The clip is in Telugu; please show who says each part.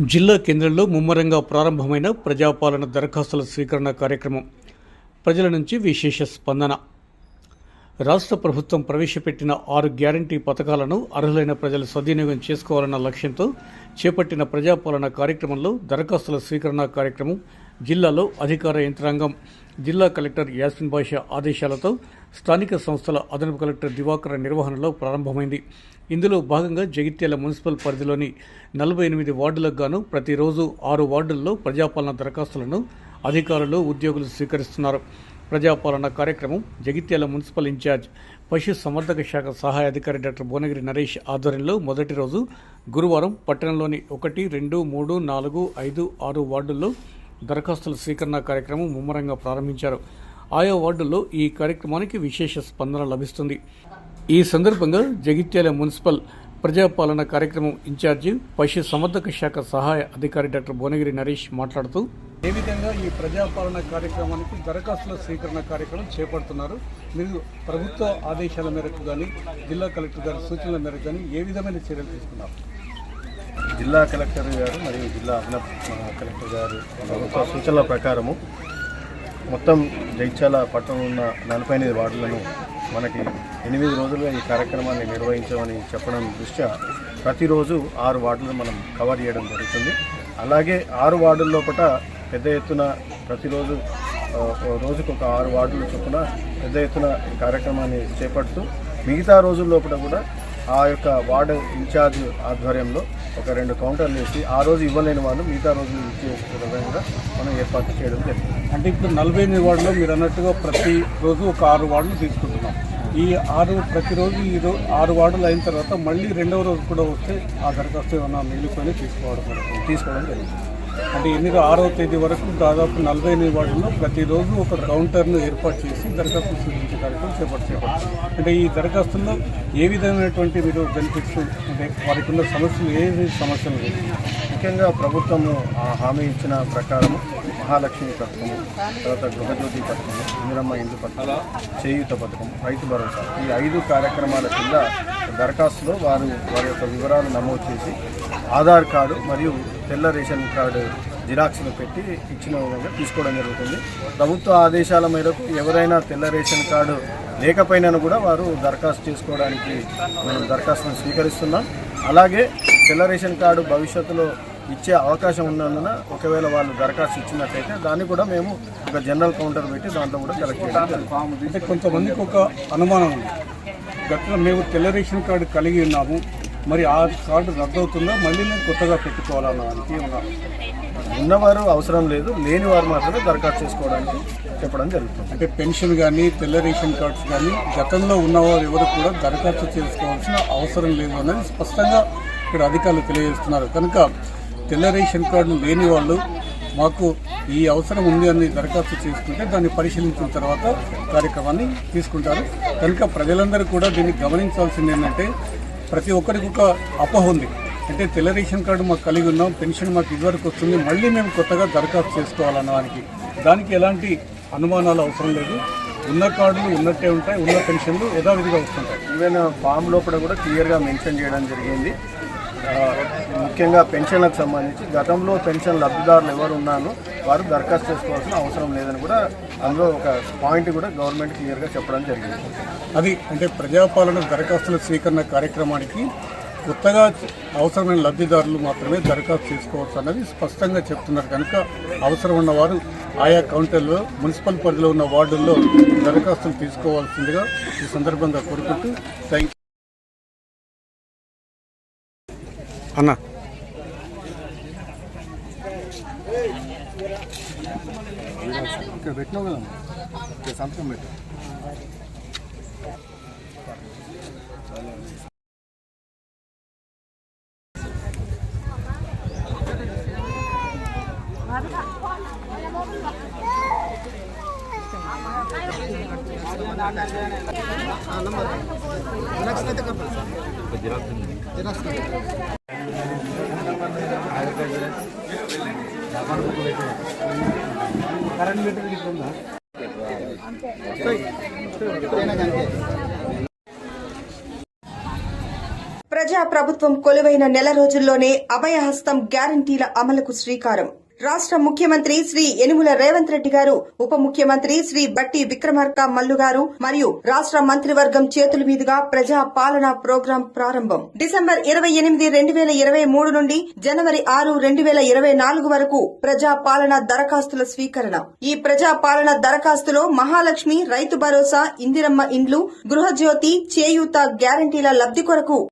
Speaker 1: జిల్లా కేంద్రంలో ముమ్మరంగా ప్రారంభమైన ప్రజాపాలన దరఖాస్తుల స్వీకరణ కార్యక్రమం. ప్రజల నుంచి విశేష స్పందన. రాష్ట్ర ప్రభుత్వం ప్రవేశపెట్టిన ఆరు గ్యారంటీ పథకాలను అర్హులైన ప్రజలు సద్వినియోగం చేసుకోవాలన్న లక్ష్యంతో చేపట్టిన ప్రజాపాలన కార్యక్రమంలో దరఖాస్తుల స్వీకరణ కార్యక్రమం జిల్లాలో అధికార యంత్రాంగం జిల్లా కలెక్టర్ యాస్మిన్ బాషా ఆదేశాలతో స్థానిక సంస్థల అదనపు కలెక్టర్ దివాకర్ నిర్వహణలో ప్రారంభమైంది. ఇందులో భాగంగా జగిత్యాల మున్సిపల్ పరిధిలోని నలభై ఎనిమిది వార్డులకు గాను ప్రతిరోజు ఆరు వార్డుల్లో ప్రజాపాలన దరఖాస్తులను అధికారులు ఉద్యోగులు స్వీకరిస్తున్నారు. ప్రజాపాలన కార్యక్రమం జగిత్యాల మున్సిపల్ ఇన్ఛార్జ్ పశు సంవర్ధక శాఖ సహాయ అధికారి డాక్టర్ భువనగిరి నరేష్ ఆధ్వర్యంలో మొదటి రోజు గురువారం పట్టణంలోని ఒకటి రెండు మూడు నాలుగు ఐదు ఆరు వార్డుల్లో దరఖాస్తుల స్వీకరణ కార్యక్రమం ముమ్మరంగా ప్రారంభించారు. ఆయా వార్డుల్లో ఈ కార్యక్రమానికి విశేష స్పందన లభిస్తుంది. ఈ సందర్భంగా జగిత్యాల మున్సిపల్ ప్రజాపాలన కార్యక్రమం ఇన్ఛార్జి పశు సంవర్ధక శాఖ సహాయ అధికారి డాక్టర్ భువనగిరి నరేష్ మాట్లాడుతూ ఏ విధంగా ఈ ప్రజాపాలన కార్యక్రమానికి దరఖాస్తుల స్వీకరణ కార్యక్రమం చేపడుతున్నారు మీరు ప్రభుత్వ ఆదేశాల మేరకు కానీ జిల్లా కలెక్టర్ గారి సూచనల మేరకు కానీ ఏ విధమైన చర్యలు తీసుకున్నారు?
Speaker 2: జిల్లా కలెక్టర్ గారు మరియు జిల్లా అదనపు కలెక్టర్ గారు ప్రభుత్వ సూచనల ప్రకారము మొత్తం జైత్యాల పట్టణం ఉన్న నలభై ఎనిమిది వార్డులను మనకి ఎనిమిది రోజులుగా ఈ కార్యక్రమాన్ని నిర్వహించామని చెప్పడం దృష్ట్యా ప్రతిరోజు ఆరు వార్డులను మనం కవర్ చేయడం జరుగుతుంది. అలాగే ఆరు వార్డుల లోపల పెద్ద ఎత్తున ప్రతిరోజు రోజుకు ఒక ఆరు వార్డుల చొప్పున పెద్ద ఎత్తున కార్యక్రమాన్ని చేపడుతూ మిగతా రోజుల లోపల కూడా ఆ యొక్క వార్డు ఇన్ఛార్జ్ ఆధ్వర్యంలో ఒక రెండు కౌంటర్లు వేసి ఆ రోజు ఇవ్వలేని వాళ్ళు మిగతా రోజు ఇచ్చే విధంగా మనం ఏర్పాటు చేయడం జరిగింది.
Speaker 1: అంటే ఇప్పుడు నలభై ఎనిమిది వార్డులో మీరు అన్నట్టుగా ప్రతి రోజు ఒక ఆరు వార్డులు తీసుకుంటున్నాం. ఈ ఆరు ప్రతిరోజు ఈ ఆరు వార్డులు అయిన తర్వాత మళ్ళీ రెండవ రోజు కూడా వస్తే ఆ దరఖాస్తు ఏమైనా మిగిలిపోయి తీసుకోవడం
Speaker 2: తీసుకోవడం జరిగింది.
Speaker 1: అంటే ఎనిమిది ఆరవ తేదీ వరకు దాదాపు నలభై ఎనిమిది వార్డుల్లో ప్రతిరోజు ఒక కౌంటర్ను ఏర్పాటు చేసి దరఖాస్తు స్వీకరించే కార్యక్రమం చేపట్టారు అంటే ఈ దరఖాస్తుల్లో ఏ విధమైనటువంటి మీరు బెనిఫిట్స్ అంటే వారికి ఉన్న సమస్యలు ఏ సమస్యలు లేవు?
Speaker 2: ముఖ్యంగా ప్రభుత్వము ఆ హామీ ఇచ్చిన ప్రకారము మహాలక్ష్మి పథకము తర్వాత గృహజ్యోతి పథకము ఇందిరమ్మ ఇందు పథకం చేయూత పథకం రైతు భరోసా ఈ ఐదు కార్యక్రమాల కింద దరఖాస్తులో వారు వారి యొక్క వివరాలు నమోదు చేసి ఆధార్ కార్డు మరియు తెల్ల రేషన్ కార్డు జిరాక్స్లు పెట్టి ఇచ్చిన విధంగా తీసుకోవడం జరుగుతుంది. ప్రభుత్వ ఆదేశాల మేరకు ఎవరైనా తెల్ల రేషన్ కార్డు లేకపోయినా కూడా వారు దరఖాస్తు చేసుకోవడానికి మనం దరఖాస్తును స్వీకరిస్తున్నాం. అలాగే తెల్ల రేషన్ కార్డు భవిష్యత్తులో ఇచ్చే అవకాశం ఉన్నందున ఒకవేళ వాళ్ళు దరఖాస్తు ఇచ్చినట్లయితే దాన్ని కూడా మేము ఒక జనరల్ కౌంటర్ పెట్టి దాంట్లో కూడా కలెక్ట్ చేయడం
Speaker 1: కొంతమందికి ఒక అనుమానం ఉంది. గట్ల మేము తెల్ల రేషన్ కార్డు కలిగి ఉన్నాము. మరి ఆ కార్డు రద్దవుతుందా? మళ్ళీ మేము కొత్తగా పెట్టుకోవాలన్న దానికి
Speaker 2: ఉన్నవారు అవసరం లేదు లేని వారు మాత్రమే దరఖాస్తు చేసుకోవడానికి చెప్పడం జరుగుతుంది.
Speaker 1: అంటే పెన్షన్ కానీ తెల్ల రేషన్ కార్డ్స్ కానీ గతంలో ఉన్నవారు ఎవరు కూడా దరఖాస్తు చేసుకోవాల్సిన అవసరం లేదు అనేది స్పష్టంగా ఇక్కడ అధికారులు తెలియజేస్తున్నారు. కనుక తెల్ల రేషన్ కార్డు లేని వాళ్ళు మాకు ఈ అవసరం ఉంది అని దరఖాస్తు చేసుకుంటే దాన్ని పరిశీలించిన తర్వాత కార్యక్రమాన్ని తీసుకుంటారు. కనుక ప్రజలందరూ కూడా దీన్ని గమనించాల్సింది ఏంటంటే ప్రతి ఒక్కరికి ఒక అపోహ ఉంది. అంటే తెల్ల రేషన్ కార్డు మాకు కలిగి ఉన్నాం పెన్షన్ మాకు ఇదివరకు వస్తుంది మళ్ళీ మేము కొత్తగా దరఖాస్తు చేసుకోవాలన్న దానికి దానికి ఎలాంటి అనుమానాలు అవసరం లేదు. ఉన్న కార్డులు ఉన్నట్టే ఉంటాయి ఉన్న పెన్షన్లు యథావిధిగా వస్తుంటాయి.
Speaker 2: ఈవెన్ ఫామ్ లోపల కూడా క్లియర్గా మెన్షన్ చేయడం జరిగింది. ముఖ్యంగా పెన్షన్లకు సంబంధించి గతంలో పెన్షన్ లబ్ధిదారులు ఎవరు ఉన్నారో వారు దరఖాస్తు చేసుకోవాల్సిన అవసరం లేదని కూడా అందులో ఒక పాయింట్ కూడా గవర్నమెంట్ క్లియర్గా చెప్పడం జరిగింది.
Speaker 1: అది అంటే ప్రజాపాలన దరఖాస్తుల స్వీకరణ కార్యక్రమానికి కొత్తగా అవసరమైన లబ్ధిదారులు మాత్రమే దరఖాస్తు చేసుకోవచ్చు అన్నది స్పష్టంగా చెప్తున్నారు కనుక అవసరం ఉన్నవారు ఆయా కౌంటర్లో మున్సిపల్ పరిధిలో ఉన్న వార్డుల్లో దరఖాస్తులు తీసుకోవాల్సిందిగా ఈ సందర్భంగా కోరుకుంటూ థ్యాంక్ అన్న
Speaker 2: ఇక్కడ పెట్టినావు కదా సంతకం పెట్టు
Speaker 3: ప్రజా ప్రజా ప్రభుత్వం కొలువైన నెల రోజుల్లోనే అభయహస్తం గ్యారంటీల అమలుకు శ్రీకారం. రాష్ట్ర ముఖ్యమంత్రి శ్రీ యనుమల రేవంత్ రెడ్డి గారు ఉప ముఖ్యమంత్రి శ్రీ బట్టి విక్రమార్క మల్లు గారు మరియు రాష్ట్ర మంత్రివర్గం చేతుల మీదుగా ప్రజా పాలన ప్రోగ్రాం ప్రారంభం. డిసెంబర్ ఇరవై ఎనిమిది రెండు వేల ఇరవై మూడు నుండి జనవరి ఆరు రెండు వేల ఇరవై నాలుగు వరకు ప్రజా పాలన దరఖాస్తుల స్వీకరణ. ఈ ప్రజా పాలన దరఖాస్తులో మహాలక్ష్మి రైతు భరోసా ఇందిరమ్మ ఇండ్లు గృహజ్యోతి చేయూత గ్యారంటీల లబ్ది కొరకు